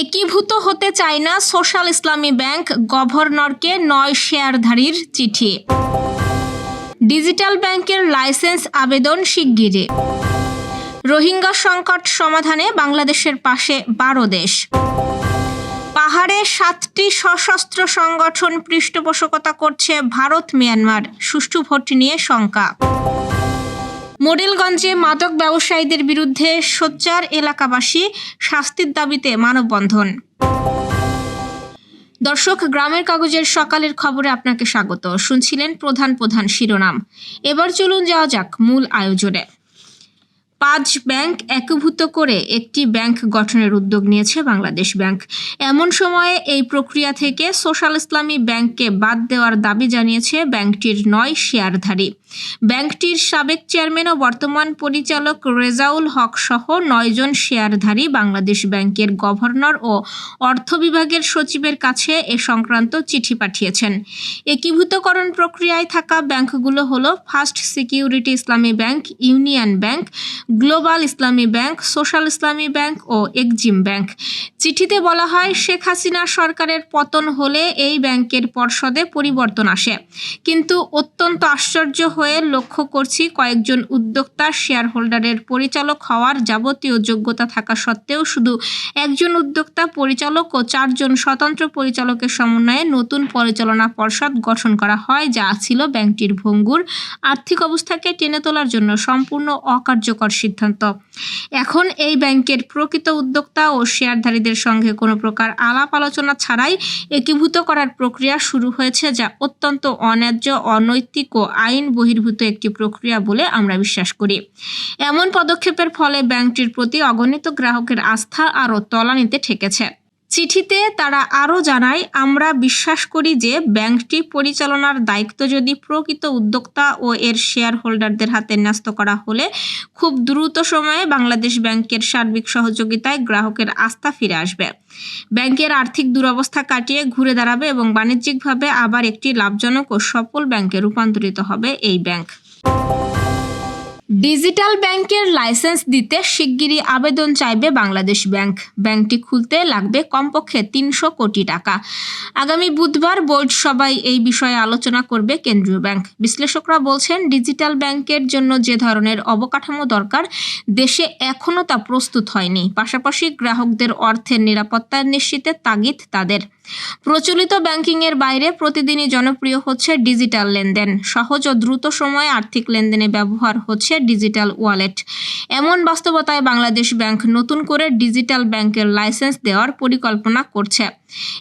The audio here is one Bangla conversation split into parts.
একীভূত হতে চায় না সোশ্যাল ইসলামী ব্যাংক গভর্নরকে নয় শেয়ারধারীর চিঠি। ডিজিটাল ব্যাংকের লাইসেন্স আবেদন শিগগিরই। রোহিঙ্গা সংকট সমাধানে বাংলাদেশের পাশে বারো দেশ। পাহাড়ে সাতটি সশস্ত্র সংগঠন পৃষ্ঠপোষকতা করছে ভারত মিয়ানমার সুষ্ঠু ভোট নিয়ে শঙ্কা। মোডেলগঞ্জে মাদক ব্যবসায়ীদের বিরুদ্ধে সোচ্চার এলাকাবাসী শাস্তির দাবিতে মানববন্ধন। দর্শক, গ্রামের কাগজের সকালের খবরে আপনাকে স্বাগত। শুনছিলেন প্রধান প্রধান শিরোনাম। এবার চলুন যাওয়া যাক মূল আয়োজনে। পাঁচ ব্যাংক একীভূত করে একটি ব্যাংক গঠনের উদ্যোগ নিয়েছে বাংলাদেশ ব্যাংক। এমন সময়ে এই প্রক্রিয়া থেকে সোশ্যাল ইসলামী ব্যাংককে বাদ দেওয়ার দাবি জানিয়েছে ব্যাংকটির নয় শেয়ারধারী। ব্যাংকটির সাবেক চেয়ারম্যান ও বর্তমান পরিচালক রেজাউল হক সহ নয়জন শেয়ারধারী বাংলাদেশ ব্যাংকের গভর্নর ও অর্থ বিভাগের সচিবের কাছে এ সংক্রান্ত চিঠি পাঠিয়েছেন। একীভূতকরণ প্রক্রিয়ায় থাকা ব্যাংকগুলো হলো first security Islami bank, union bank, global Islami bank, social Islami bank ও এক্সিম ব্যাংক। চিঠিতে বলা হয়, শেখ হাসিনা সরকারের পতন হলে এই ব্যাংকের পর্ষদে পরিবর্তন আসে। কিন্তু অত্যন্ত আশ্চর্য হয়ে লক্ষ্য করছি কয়েকজন উদ্যোক্তা শেয়ার হোল্ডারের পরিচালক হওয়ার যাবতীয় যোগ্যতা থাকা সত্ত্বেও শুধু একজন উদ্যোক্তা, পরিচালক ও চারজন স্বতন্ত্র পরিচালকের সমন্বয়ে নতুন পরিচালনা পর্ষদ গঠন করা হয়, যা ছিল ব্যাংকটির ভঙ্গুর। আর্থিক অবস্থাকে টেনে তোলার জন্য সম্পূর্ণ অকার্যকর সিদ্ধান্ত। এখন এই ব্যাংকের প্রকৃত উদ্যোক্তা ও শেয়ারধারীদের সঙ্গে কোনো প্রকার আলাপ আলোচনা ছাড়াই একীভূত করার প্রক্রিয়া শুরু হয়েছে, যা অত্যন্ত অন্যায্য, অনৈতিক ও আইন বহির্ভূত একটি প্রক্রিয়া বলে আমরা বিশ্বাস করি। এমন পদক্ষেপের ফলে ব্যাংকটির প্রতি অগণিত গ্রাহকের আস্থা আরও তলানিতে ঠেকেছে। চিঠিতে তারা আরও জানায়, আমরা বিশ্বাস করি যে ব্যাংকটি পরিচালনার দায়িত্ব যদি প্রকৃত উদ্যোক্তা ও এর শেয়ার হোল্ডারদের হাতে ন্যস্ত করা হলে, খুব দ্রুত সময়ে বাংলাদেশ ব্যাংকের সার্বিক সহযোগিতায় গ্রাহকের আস্থা ফিরে আসবে। ব্যাংকের আর্থিক দুরবস্থা কাটিয়ে ঘুরে দাঁড়াবে এবং বাণিজ্যিকভাবে আবার একটি লাভজনক ও সফল ব্যাংকে রূপান্তরিত হবে এই ব্যাংক। ডিজিটাল ব্যাংকের লাইসেন্স দিতে শিগগিরই আবেদন চাইবে বাংলাদেশ ব্যাংক। ব্যাংকটি খুলতে লাগবে কমপক্ষে তিনশো কোটি টাকা। আগামী বুধবার বোর্ড সভায় এই বিষয়ে আলোচনা করবে কেন্দ্রীয় ব্যাংক। বিশ্লেষকরা বলছেন, ডিজিটাল ব্যাংকের জন্য যে ধরনের অবকাঠামো দরকার, দেশে এখনও তা প্রস্তুত হয়নি। পাশাপাশি গ্রাহকদের অর্থের নিরাপত্তা নিশ্চিতের তাগিদ তাদের। প্রচলিত ব্যাংকিংয়ের বাইরে প্রতিদিনই জনপ্রিয় হচ্ছে ডিজিটাল লেনদেন। সহজ ও দ্রুত সময়ে আর্থিক লেনদেনে ব্যবহার হচ্ছে ডিজিটাল ওয়ালেট। এমন বাস্তবতায় বাংলাদেশ ব্যাংক নতুন করে ডিজিটাল ব্যাংকের লাইসেন্স দেওয়ার পরিকল্পনা করছে।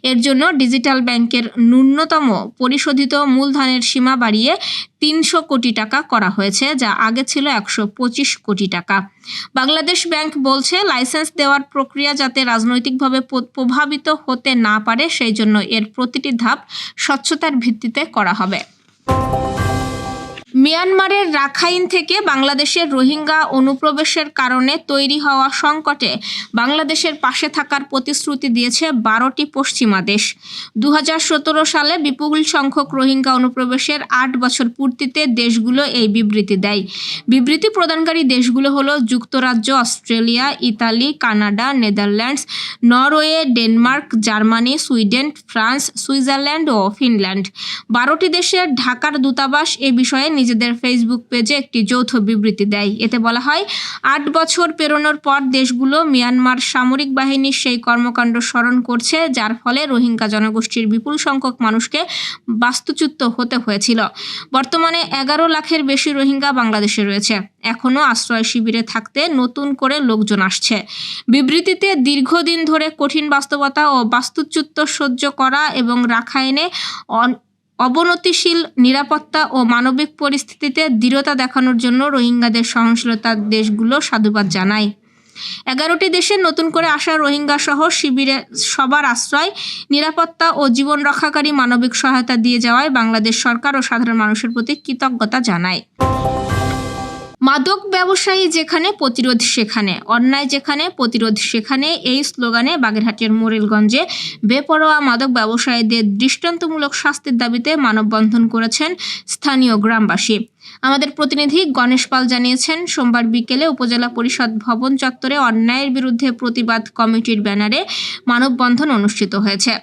এর জন্য ডিজিটাল ব্যাংকের ন্যূনতম পরিশোধিত মূলধনের সীমা বাড়িয়ে তিনশো কোটি টাকা করা হয়েছে, যা আগে ছিল একশো পঁচিশ কোটি টাকা। বাংলাদেশ ব্যাংক বলছে, লাইসেন্স দেওয়ার প্রক্রিয়া যাতে রাজনৈতিকভাবে প্রভাবিত হতে না পারে, সেই জন্য এর প্রতিটি ধাপ স্বচ্ছতার ভিত্তিতে করা হবে। মিয়ানমারের রাখাইন থেকে বাংলাদেশের রোহিঙ্গা অনুপ্রবেশের কারণে তৈরি হওয়া সংকটে বাংলাদেশের পাশে থাকার প্রতিশ্রুতি দিয়েছে বারোটি পশ্চিমা দেশ। দু হাজার সতেরো সালে বিপুল সংখ্যক রোহিঙ্গা অনুপ্রবেশের আট বছর পূর্তিতে দেশগুলো এই বিবৃতি দেয়। বিবৃতি প্রদানকারী দেশগুলো হলো যুক্তরাজ্য, Australia, Italy, Canada, Netherlands, Norway, Denmark, Germany, Sweden, France, Switzerland ও ফিনল্যান্ড। বারোটি দেশের ঢাকার দূতাবাস এ বিষয়ে নিজেদের ফেসবুক পেজে একটি যৌথ বিবৃতি দেয়। এতে বলা হয়, আট বছর পেরোনোর পর দেশগুলো মিয়ানমার সামরিক বাহিনীর সেই কর্মকাণ্ড স্মরণ করছে, যার ফলে রোহিঙ্গা জনগোষ্ঠীর বিপুল সংখ্যক মানুষকে বাস্তুচ্যুত হতে হয়েছিল। বর্তমানে এগারো লাখের বেশি রোহিঙ্গা বাংলাদেশে রয়েছে। এখনও আশ্রয় শিবিরে থাকতে নতুন করে লোকজন আসছে। বিবৃতিতে দীর্ঘদিন ধরে কঠিন বাস্তবতা ও বাস্তুচ্যুত সহ্য করা এবং রাখাইনে অবনতিশীল নিরাপত্তা ও মানবিক পরিস্থিতিতে দৃঢ়তা দেখানোর জন্য রোহিঙ্গাদের সহনশীলতার দেশগুলো সাধুবাদ জানায়। এগারোটি দেশে নতুন করে আসা রোহিঙ্গা সহ শিবিরে সবার আশ্রয়, নিরাপত্তা ও জীবন রক্ষাকারী মানবিক সহায়তা দিয়ে যাওয়ায় বাংলাদেশ সরকার ও সাধারণ মানুষের প্রতি কৃতজ্ঞতা জানায়। মাদক ব্যবসায়ী যেখানে, প্রতিরোধ সেখানে। অন্যায় যেখানে, প্রতিরোধ সেখানে, এই স্লোগানে বাগেরহাটের মোরেলগঞ্জে বেপরোয়া মাদক ব্যবসায়ীদের দৃষ্টান্তমূলক শাস্তির দাবিতে মানববন্ধন করেছেন স্থানীয় গ্রামবাসী। আমাদের প্রতিনিধি গণেশ পাল জানিয়েছেন, সোমবার বিকেলে উপজেলা পরিষদ ভবন চত্বরে অন্যায়ের বিরুদ্ধে প্রতিবাদ কমিটির ব্যানারে মানববন্ধন অনুষ্ঠিত হয়েছে।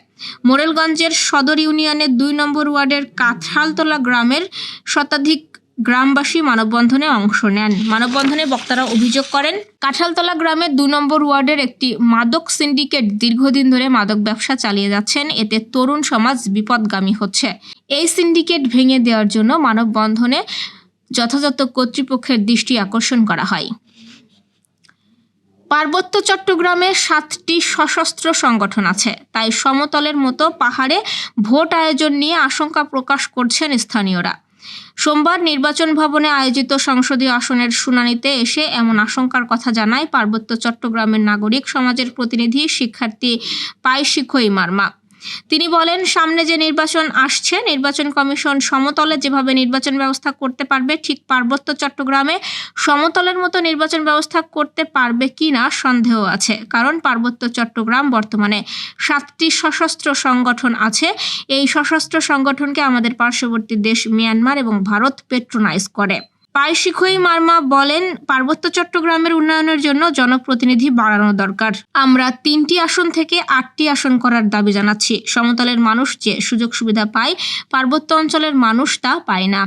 মোরেলগঞ্জের সদর ইউনিয়নের দুই নম্বর ওয়ার্ডের কাঁঠালতলা গ্রামের শতাধিক গ্রামবাসী মানববন্ধনে অংশ নেন। মানববন্ধনে বক্তারা অভিযোগ করেন, কাঁঠালতলা গ্রামের দু নম্বর ওয়ার্ডের একটি মাদক সিন্ডিকেট দীর্ঘদিন ধরে মাদক ব্যবসা চালিয়ে যাচ্ছেন। এতে তরুণ সমাজ বিপদগামী হচ্ছে। এই সিন্ডিকেট ভেঙে দেওয়ার জন্য মানববন্ধনে যথাযথ কর্তৃপক্ষের দৃষ্টি আকর্ষণ করা হয়। পার্বত্য চট্টগ্রামে সাতটি সশস্ত্র সংগঠন আছে। তাই সমতলের মতো পাহাড়ে ভোট আয়োজন নিয়ে আশঙ্কা প্রকাশ করছেন স্থানীয়রা। সোমবার নির্বাচন ভবনে আয়োজিত সংসদীয় আসনের শুনানিতে এসে এমন আশঙ্কার কথা জানায় পার্বত্য চট্টগ্রামের নাগরিক সমাজের প্রতিনিধি শিক্ষার্থী পাই শিখই মার্মা তিনি বলেন, সামনে যে নির্বাচন আসছে, নির্বাচন কমিশন সমতলে যেভাবে নির্বাচন ব্যবস্থা করতে পারবে, ঠিক পার্বত্য চট্টগ্রামে সমতলের মতো নির্বাচন ব্যবস্থা করতে পারবে কি না সন্দেহ আছে। কারণ পার্বত্য চট্টগ্রাম বর্তমানে সাতটি সশস্ত্র সংগঠন আছে। এই সশস্ত্র সংগঠনকে আমাদের পার্শ্ববর্তী দেশ মিয়ানমার এবং ভারত পেট্রোনাইজ করে। পাইশিখই মার্মা বলেন, পার্বত্য চট্টগ্রামের উন্নয়নের জন্য জনপ্রতিনিধি বাড়ানো দরকার। আমরা তিনটি আসন থেকে আটটি আসন করার দাবি জানাচ্ছি। সমতলের মানুষ যে সুযোগ সুবিধা পায়, পার্বত্য অঞ্চলের মানুষ তা পায় না।